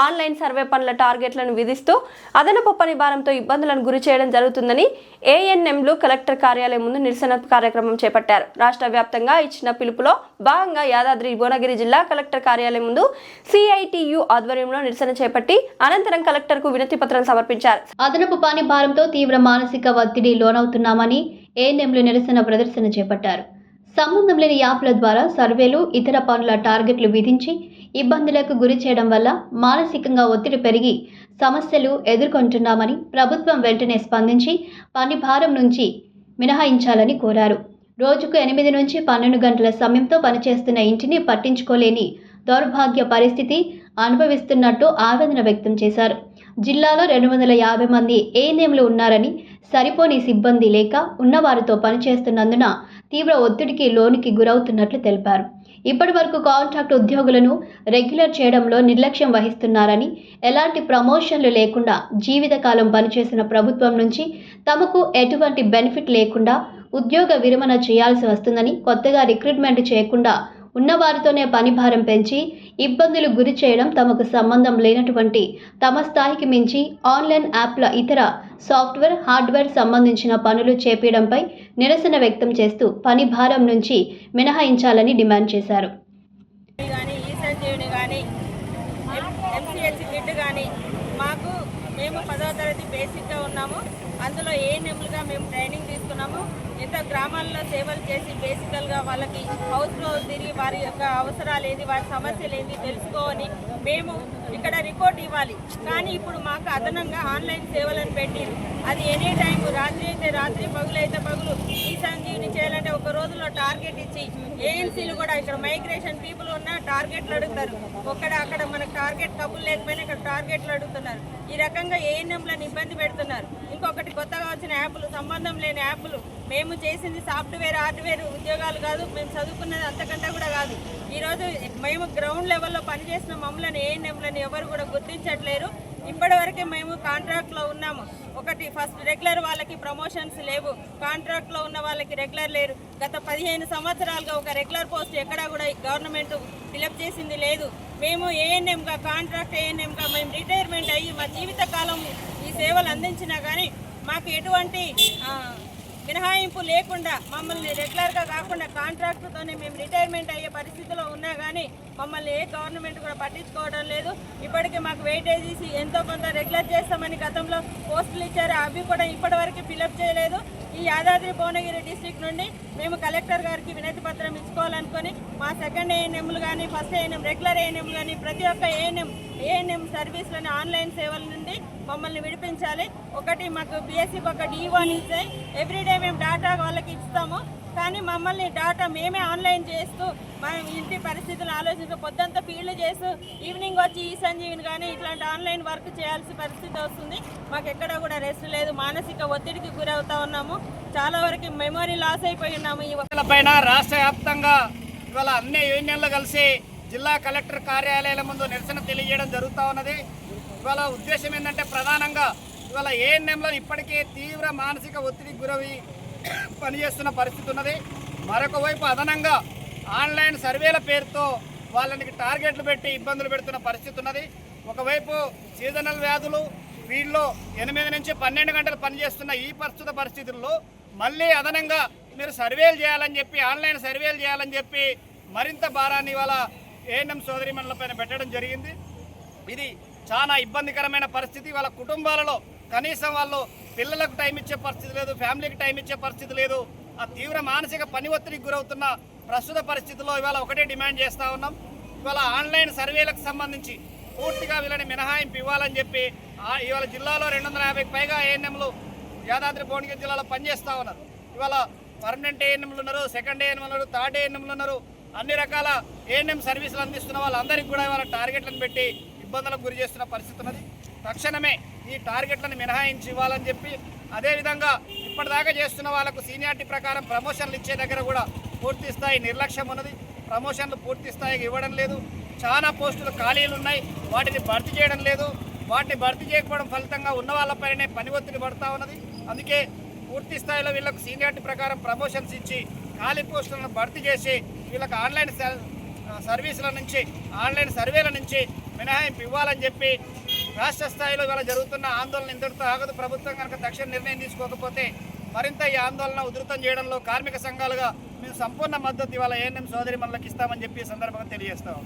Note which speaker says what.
Speaker 1: Online survey పనుల టార్గెట్లను విధిస్తూ అదనపు పని భారంతో ఇబ్బందులను గురి చేయడం జరుగుతుందని ఏఎన్ఎంలు కలెక్టర్ కార్యాలయం ముందు నిరసన కార్యక్రమం చేపట్టారు. రాష్ట్ర వ్యాప్తంగా ఇచ్చిన పిలుపులో భాగంగా యాదాద్రి భువనగిరి జిల్లా కలెక్టర్ కార్యాలయం ముందు సిఐటియు ఆధ్వర్యంలో నిరసన చేపట్టి అనంతరం కలెక్టర్కు వినతి పత్రం సమర్పించారు.
Speaker 2: అదనపు పని భారంతో తీవ్ర మానసిక ఒత్తిడి లోనవుతున్నామని ఏఎన్ఎంలు నిరసన ప్రదర్శన చేపట్టారు. సంబంధం లేని యాప్ల ద్వారా సర్వేలు ఇతర పనుల టార్గెట్లు విధించి ఇబ్బందులకు గురి చేయడం వల్ల మానసికంగా ఒత్తిడి పెరిగి సమస్యలు ఎదుర్కొంటున్నామని ప్రభుత్వం వెంటనే స్పందించి పని భారం నుంచి మినహాయించాలని కోరారు. రోజుకు ఎనిమిది నుంచి పన్నెండు గంటల సమయంతో పనిచేస్తున్న ఇంటిని పట్టించుకోలేని దౌర్భాగ్య పరిస్థితి అనుభవిస్తున్నట్టు ఆవేదన వ్యక్తం చేశారు. జిల్లాలో రెండు వందల యాభై మంది ఏఎన్ఎంలు ఉన్నారని సరిపోని సిబ్బంది లేక ఉన్నవారితో పనిచేస్తున్నందున తీవ్ర ఒత్తిడికి లోనికి గురవుతున్నట్లు తెలిపారు. ఇప్పటి వరకు కాంట్రాక్ట్ ఉద్యోగులను రెగ్యులర్ చేయడంలో నిర్లక్ష్యం వహిస్తున్నారని ఎలాంటి ప్రమోషన్లు లేకుండా జీవితకాలం పనిచేసిన ప్రభుత్వం నుంచి తమకు ఎటువంటి బెనిఫిట్ లేకుండా ఉద్యోగ విరమణ చేయాల్సి వస్తుందని కొత్తగా రిక్రూట్మెంట్ చేయకుండా ఉన్నవారితోనే పని భారం పెంచి ఇబ్బందులు గురి చేయడం తమకు సంబంధం లేనటువంటి తమ స్థాయికి మించి ఆన్లైన్ యాప్ల ఇతర సాఫ్ట్వేర్ హార్డ్వేర్ సంబంధించిన పనులు చేపించడంపై నిరసన వ్యక్తం చేస్తూ పని భారం నుంచి మినహాయించాలని డిమాండ్ చేశారు.
Speaker 3: మాకు మేము పదో తరగతి బేసిక్గా ఉన్నాము. అందులో ఏ నెంబర్గా మేము ట్రైనింగ్ తీసుకున్నాము. ఎంత గ్రామాల్లో సేవలు చేసి బేసికల్గా వాళ్ళకి హౌస్ తిరిగి వారి యొక్క అవసరాలు ఏంది వారి సమస్యలు ఏంది తెలుసుకోని మేము ఇక్కడ రిపోర్ట్ ఇవ్వాలి. కానీ ఇప్పుడు మాకు అదనంగా ఆన్లైన్ సేవలను పెట్టి అది ఎనీ టైం రాత్రి అయితే రాత్రి పగులు అయితే పగులు. ఈ సంజీవిని చేయాలంటే ఒక రోజులో టార్గెట్ ఇచ్చి ఏఎన్సీలు కూడా ఇక్కడ మైగ్రేషన్ పీపుల్ ఉన్న టార్గెట్లు అడుగుతారు. ఒక్కడ అక్కడ మనకు టార్గెట్ కబుల్ లేకపోయినా ఇక్కడ టార్గెట్లు అడుగుతున్నారు. ఈ రకంగా ఏఎన్ఎంలను ఇబ్బంది పెడుతున్నారు. ఇంకొకటి కొత్తగా వచ్చిన యాప్లు సంబంధం లేని యాప్లు. మేము చేసింది సాఫ్ట్వేర్ హార్డ్వేర్ ఉద్యోగాలు కాదు మేము చదువుకున్నది అంతకంటే కూడా కాదు. ఈరోజు మేము గ్రౌండ్ లెవెల్లో పనిచేసిన మమ్మల్ని ఏఎన్ఎంలను ఎవరు కూడా గుర్తించట్లేరు. ఇప్పటివరకే మేము కాంట్రాక్ట్లో ఉన్నాము. ఒకటి ఫస్ట్ రెగ్యులర్ వాళ్ళకి ప్రమోషన్స్ లేవు. కాంట్రాక్ట్లో ఉన్న వాళ్ళకి రెగ్యులర్ లేరు. గత పదిహేను సంవత్సరాలుగా ఒక రెగ్యులర్ పోస్ట్ ఎక్కడా కూడా గవర్నమెంట్ ఫిలప్ చేసింది లేదు. మేము ఏఎన్ఎంగా కాంట్రాక్ట్ ఏఎన్ఎంగా మేము రిటైర్మెంట్ అయ్యి మా జీవితకాలం ఈ సేవలు అందించినా కానీ మాకు ఎటువంటి మినహాయింపు లేకుండా మమ్మల్ని రెగ్యులర్గా కాకుండా కాంట్రాక్టుతోనే మేము రిటైర్మెంట్ అయ్యే పరిస్థితిలో ఉన్నా కానీ మమ్మల్ని ఏ గవర్నమెంట్ కూడా పట్టించుకోవడం లేదు. ఇప్పటికీ మాకు వెయిటేజీసి ఎంతో కొంత రెగ్యులర్ చేస్తామని గతంలో పోస్టులు ఇచ్చారు. అవి కూడా ఇప్పటివరకు ఫిలప్ చేయలేదు. ఈ యాదాద్రి భువనగిరి డిస్టిక్ నుండి మేము కలెక్టర్ గారికి వినతి పత్రం ఇచ్చుకోవాలనుకొని మా సెకండ్ ఏఎన్ఎంలు కానీ ఫస్ట్ ఏఎన్ఎం రెగ్యులర్ ఏఎన్ఎం కానీ ప్రతి ఒక్క ఏఎన్ఎం ఏఎన్ఎం సర్వీస్లని ఆన్లైన్ సేవల నుండి మమ్మల్ని విడిపించాలి. ఒకటి మాకు బీఎస్సీకి ఒక డీవోని ఇస్తే ఎవ్రీడే మేము డాటా వాళ్ళకి ఇస్తాము. కానీ మమ్మల్ని డాటా మేమే ఆన్లైన్ చేస్తూ మన ఇంటి పరిస్థితులు ఆలోచిస్తూ పొద్దంతా ఫీల్డ్ చేస్తూ ఈవినింగ్ వచ్చి ఈ సంజీవిని కానీ ఇట్లాంటి ఆన్లైన్ వర్క్ చేయాల్సిన పరిస్థితి వస్తుంది. మాకు ఎక్కడ కూడా రెస్ట్ లేదు. మానసిక ఒత్తిడికి గురవుతా ఉన్నాము. చాలా వరకు మెమొరీ లాస్ అయిపోయి ఉన్నాము. ఈ
Speaker 4: పైన రాష్ట్ర వ్యాప్తంగా ఇవాళ అన్ని యూనియన్లు కలిసి జిల్లా కలెక్టర్ కార్యాలయాల ముందు నిరసన తెలియజేయడం జరుగుతూ ఉన్నది. ఇవాళ ఉద్దేశం ఏంటంటే ప్రధానంగా ఇవాళ ఏఎన్ఎంలో ఇప్పటికే తీవ్ర మానసిక ఒత్తిడికి గురవి పనిచేస్తున్న పరిస్థితి ఉన్నది. మరొక వైపు అదనంగా ఆన్లైన్ సర్వేల పేరుతో వాళ్ళకి టార్గెట్లు పెట్టి ఇబ్బందులు పెడుతున్న పరిస్థితి ఉన్నది. ఒకవైపు సీజనల్ వ్యాధులు వీళ్ళు ఎనిమిది నుంచి పన్నెండు గంటలు పనిచేస్తున్న ఈ ప్రస్తుత పరిస్థితుల్లో మళ్ళీ అదనంగా మీరు సర్వేలు చేయాలని చెప్పి ఆన్లైన్ సర్వేలు చేయాలని చెప్పి మరింత భారాన్ని ఇవాళ ఏఎన్ఎం సోదరి పైన పెట్టడం జరిగింది. ఇది చాలా ఇబ్బందికరమైన పరిస్థితి. వాళ్ళ కుటుంబాలలో కనీసం వాళ్ళు పిల్లలకు టైం ఇచ్చే పరిస్థితి లేదు ఫ్యామిలీకి టైం ఇచ్చే పరిస్థితి లేదు. ఆ తీవ్ర మానసిక పని ఒత్తిడికి గురవుతున్న ప్రస్తుత పరిస్థితుల్లో ఇవాళ ఒకటే డిమాండ్ చేస్తూ ఉన్నాం. ఇవాళ ఆన్లైన్ సర్వేలకు సంబంధించి పూర్తిగా వీళ్ళని మినహాయింపు ఇవ్వాలని చెప్పి ఇవాళ జిల్లాలో రెండు వందల యాభైకి పైగా ఏఎన్ఎంలు యాదాద్రి భువనగిరి జిల్లాలో పనిచేస్తూ ఉన్నారు. ఇవాళ పర్మనెంట్ ఏఎన్ఎంలు ఉన్నారు సెకండ్ ఏఎన్ఎం ఉన్నారు థర్డ్ ఏఎన్ఎంలు ఉన్నారు. అన్ని రకాల ఏఎన్ఎం సర్వీసులు అందిస్తున్న వాళ్ళందరికీ కూడా ఇవాళ టార్గెట్లను పెట్టి ఇబ్బందులకు గురి చేస్తున్న పరిస్థితి ఉన్నది. తక్షణమే ఈ టార్గెట్లను మినహాయించి ఇవ్వాలని చెప్పి అదేవిధంగా ఇప్పటిదాకా చేస్తున్న వాళ్ళకు సీనియారిటీ ప్రకారం ప్రమోషన్లు ఇచ్చే దగ్గర కూడా పూర్తి స్థాయి నిర్లక్ష్యం ఉన్నది. ప్రమోషన్లు పూర్తి స్థాయికి ఇవ్వడం లేదు. చాలా పోస్టులు ఖాళీలు ఉన్నాయి. వాటిని భర్తీ చేయడం లేదు. వాటిని భర్తీ చేయకపోవడం ఫలితంగా ఉన్న వాళ్ళపైనే పని ఒత్తిడి పడతా ఉన్నది. అందుకే పూర్తి స్థాయిలో వీళ్ళకు సీనియారిటీ ప్రకారం ప్రమోషన్స్ ఇచ్చి ఖాళీ పోస్టులను భర్తీ చేసి వీళ్ళకి ఆన్లైన్ సర్వీసుల నుంచి ఆన్లైన్ సర్వేల నుంచి మినహాయింపు ఇవ్వాలని చెప్పి రాష్ట్ర స్థాయిలో ఇవాళ జరుగుతున్న ఆందోళన ఇంతటితో ఆగదు. ప్రభుత్వం కనుక తక్షణ నిర్ణయం తీసుకోకపోతే మరింత ఈ ఆందోళన ఉధృతం చేయడంలో కార్మిక సంఘాలుగా మేము సంపూర్ణ మద్దతు ఇవాళ ఏఎన్ఎం సోదరి మనలకు ఇస్తామని చెప్పి ఈ సందర్భంగా తెలియజేస్తాం.